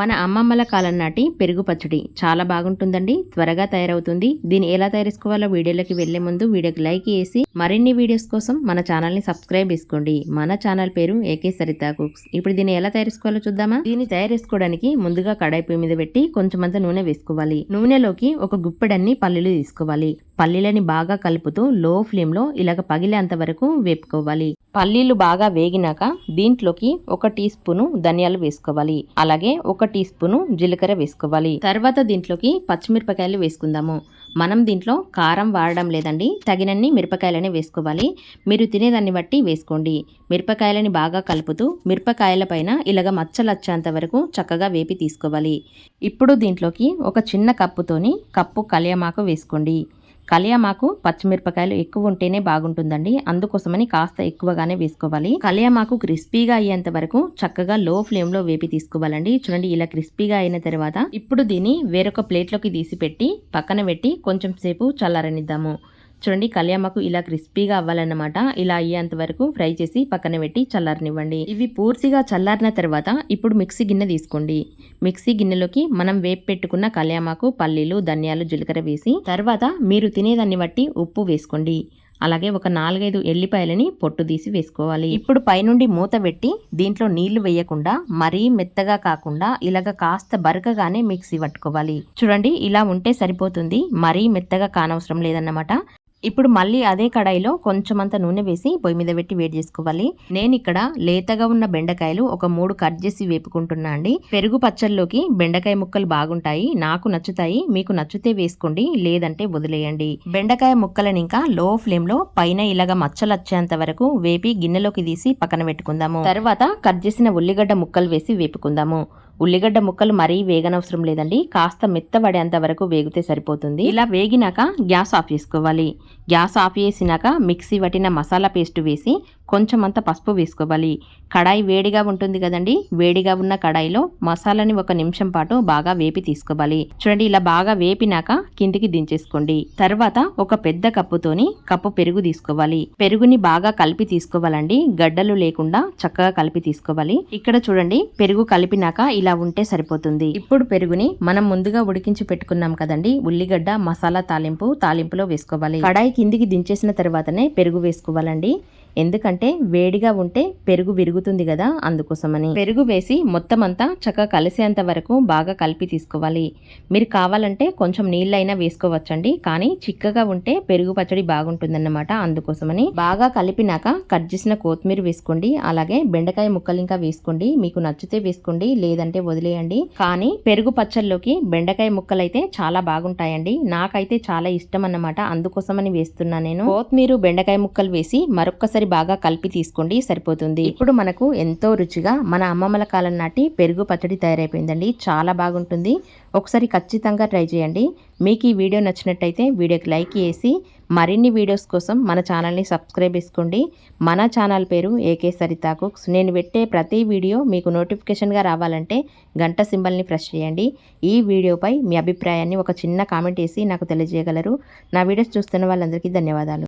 మన అమ్మమ్మల కాలం నాటి పెరుగు పచ్చడి చాలా బాగుంటుందండి త్వరగా తయారవుతుంది. దీన్ని ఎలా తయారు చేసుకోవాలో వీడియోలోకి వెళ్ళే ముందు వీడియోకి లైక్ చేసి మరిన్ని వీడియోస్ కోసం మన ఛానల్ని సబ్స్క్రైబ్ చేసుకోండి. మన ఛానల్ పేరు ఏకే సరితా కుక్స్. ఇప్పుడు దీన్ని ఎలా తయారు చేసుకోవాలో చూద్దామా? దీన్ని తయారు చేసుకోవడానికి ముందుగా కడాయి పొయ్యి మీద పెట్టి కొంచెమంత నూనె వేసుకోవాలి. నూనెలోకి ఒక గుప్పెడన్ని పల్లీలు తీసుకోవాలి. పల్లీలని బాగా కలుపుతూ లో ఫ్లేమ్లో ఇలాగ పగిలేంత వరకు వేపుకోవాలి. పల్లీలు బాగా వేగినాక దీంట్లోకి ఒక టీ స్పూను ధనియాలు వేసుకోవాలి. అలాగే ఒక టీ స్పూను జీలకర్ర వేసుకోవాలి. తర్వాత దీంట్లోకి పచ్చిమిరపకాయలు వేసుకుందాము. మనం దీంట్లో కారం వాడడం లేదండి. తగినన్ని మిరపకాయలని వేసుకోవాలి. మీరు తినేదాన్ని బట్టి వేసుకోండి. మిరపకాయలని బాగా కలుపుతూ మిరపకాయల పైన ఇలాగ మచ్చలచ్చేంత వరకు చక్కగా వేపి తీసుకోవాలి. ఇప్పుడు దీంట్లోకి ఒక చిన్న కప్పుతోని కప్పు కలియమాకు వేసుకోండి. కలియామాకు పచ్చిమిరపకాయలు ఎక్కువ ఉంటేనే బాగుంటుందండి. అందుకోసమని కాస్త ఎక్కువగానే వేసుకోవాలి. కలియామాకు క్రిస్పీగా అయ్యేంత వరకు చక్కగా లో ఫ్లేమ్లో వేపి తీసుకోవాలండి. చూడండి ఇలా క్రిస్పీగా అయిన తర్వాత ఇప్పుడు దీన్ని వేరొక ప్లేట్లోకి తీసి పెట్టి పక్కన పెట్టి కొంచెం సేపు చల్లారనిద్దాము. చూడండి కళ్యామకు ఇలా క్రిస్పీగా అవ్వాలన్నమాట. ఇలా అయ్యేంత వరకు ఫ్రై చేసి పక్కన పెట్టి చల్లారనివ్వండి. ఇవి పూర్తిగా చల్లారిన తర్వాత ఇప్పుడు మిక్సీ గిన్నె తీసుకోండి. మిక్సీ గిన్నెలోకి మనం వేపు పెట్టుకున్న కళ్యామాకు పల్లీలు ధనియాలు జీలకర్ర వేసి తర్వాత మీరు తినేదాన్ని బట్టి ఉప్పు వేసుకోండి. అలాగే ఒక నాలుగైదు ఎల్లిపాయలని పొట్టు తీసి వేసుకోవాలి. ఇప్పుడు పైనుండి మూత పెట్టి దీంట్లో నీళ్ళు వేయకుండా మరీ మెత్తగా కాకుండా ఇలాగ కాస్త బరకగానే మిక్సీ పట్టుకోవాలి. చూడండి ఇలా ఉంటే సరిపోతుంది. మరీ మెత్తగా కానవసరం లేదన్నమాట. ఇప్పుడు మళ్ళీ అదే కడాయిలో కొంచెమంత నూనె వేసి పొయ్యి మీద పెట్టి వేడి చేసుకోవాలి. నేను ఇక్కడ లేతగా ఉన్న బెండకాయలు ఒక మూడు కట్ చేసి వేపుకుంటున్నా అండి. పెరుగు పచ్చళ్ళలోకి బెండకాయ ముక్కలు బాగుంటాయి. నాకు నచ్చుతాయి. మీకు నచ్చితే వేసుకోండి. లేదంటే వదిలేయండి. బెండకాయ ముక్కలను ఇంకా లో ఫ్లేమ్లో పైన ఇలాగ మచ్చలు వచ్చేంత వరకు వేపి గిన్నెలోకి తీసి పక్కన పెట్టుకుందాము. తర్వాత కట్ చేసిన ఉల్లిగడ్డ ముక్కలు వేసి వేపుకుందాము. ఉల్లిగడ్డ ముక్కలు మరీ వేగనవసరం లేదండి. కాస్త మెత్తబడేంత వరకు వేగితే సరిపోతుంది. ఇలా వేగినాక గ్యాస్ ఆఫ్ చేసుకోవాలి. గ్యాస్ ఆఫ్ చేసినాక మిక్సీ పట్టిన మసాలా పేస్ట్ వేసి కొంచెం అంత పసుపు వేసుకోవాలి. కడాయి వేడిగా ఉంటుంది కదండి. వేడిగా ఉన్న కడాయిలో మసాలాని ఒక నిమిషం పాటు బాగా వేపి తీసుకోవాలి. చూడండి ఇలా బాగా వేపినాక కిందికి దించేసుకోండి. తర్వాత ఒక పెద్ద కప్పుతోని కప్పు పెరుగు తీసుకోవాలి. పెరుగుని బాగా కలిపి తీసుకోవాలండి. గడ్డలు లేకుండా చక్కగా కలిపి తీసుకోవాలి. ఇక్కడ చూడండి పెరుగు కలిపినాక ఇలా ఉంటే సరిపోతుంది. ఇప్పుడు పెరుగుని మనం ముందుగా ఉడికించి పెట్టుకున్నాం కదండి. ఉల్లిగడ్డ మసాలా తాలింపు తాలింపులో వేసుకోవాలి. కడాయి కిందికి దించేసిన తర్వాతనే పెరుగు వేసుకోవాలండి. ఎందుకంటే వేడిగా ఉంటే పెరుగు విరుగుతుంది కదా అందుకోసమని. పెరుగు వేసి మొత్తం అంతా చక్కగా కలిసేంత వరకు బాగా కలిపి తీసుకోవాలి. మీరు కావాలంటే కొంచెం నీళ్ళైనా వేసుకోవచ్చండి. కానీ చిక్కగా ఉంటే పెరుగు పచ్చడి బాగుంటుందన్నమాట అందుకోసమని. బాగా కలిపినాక కట్ చేసిన కొత్తిమీర వేసుకోండి. అలాగే బెండకాయ ముక్కలు ఇంకా వేసుకోండి. మీకు నచ్చితే వేసుకోండి. లేదంటే వదిలేయండి. కానీ పెరుగు పచ్చళ్ళలోకి బెండకాయ ముక్కలు అయితే చాలా బాగుంటాయండి. నాకైతే చాలా ఇష్టం అన్నమాట అందుకోసమని వేస్తున్నా నేను. కొత్తిమీర బెండకాయ ముక్కలు వేసి మరొకసారి ఒకసారి బాగా కలిపి తీసుకోండి సరిపోతుంది. ఇప్పుడు మనకు ఎంతో రుచిగా మన అమ్మమ్మల కాలం నాటి పెరుగు పచ్చడి తయారైపోయిందండి. చాలా బాగుంటుంది. ఒకసారి ఖచ్చితంగా ట్రై చేయండి. మీకు ఈ వీడియో నచ్చినట్టయితే వీడియోకి లైక్ చేసి మరిన్ని వీడియోస్ కోసం మన ఛానల్ని సబ్స్క్రైబ్ చేసుకోండి. మన ఛానల్ పేరు ఏకే సరితా కుక్స్ నేను పెట్టే ప్రతి వీడియో మీకు నోటిఫికేషన్గా రావాలంటే గంట సింబల్ని ప్రెస్ చేయండి. ఈ వీడియోపై మీ అభిప్రాయాన్ని ఒక చిన్న కామెంట్ వేసి నాకు తెలియజేయగలరు. నా వీడియోస్ చూస్తున్న వాళ్ళందరికీ ధన్యవాదాలు.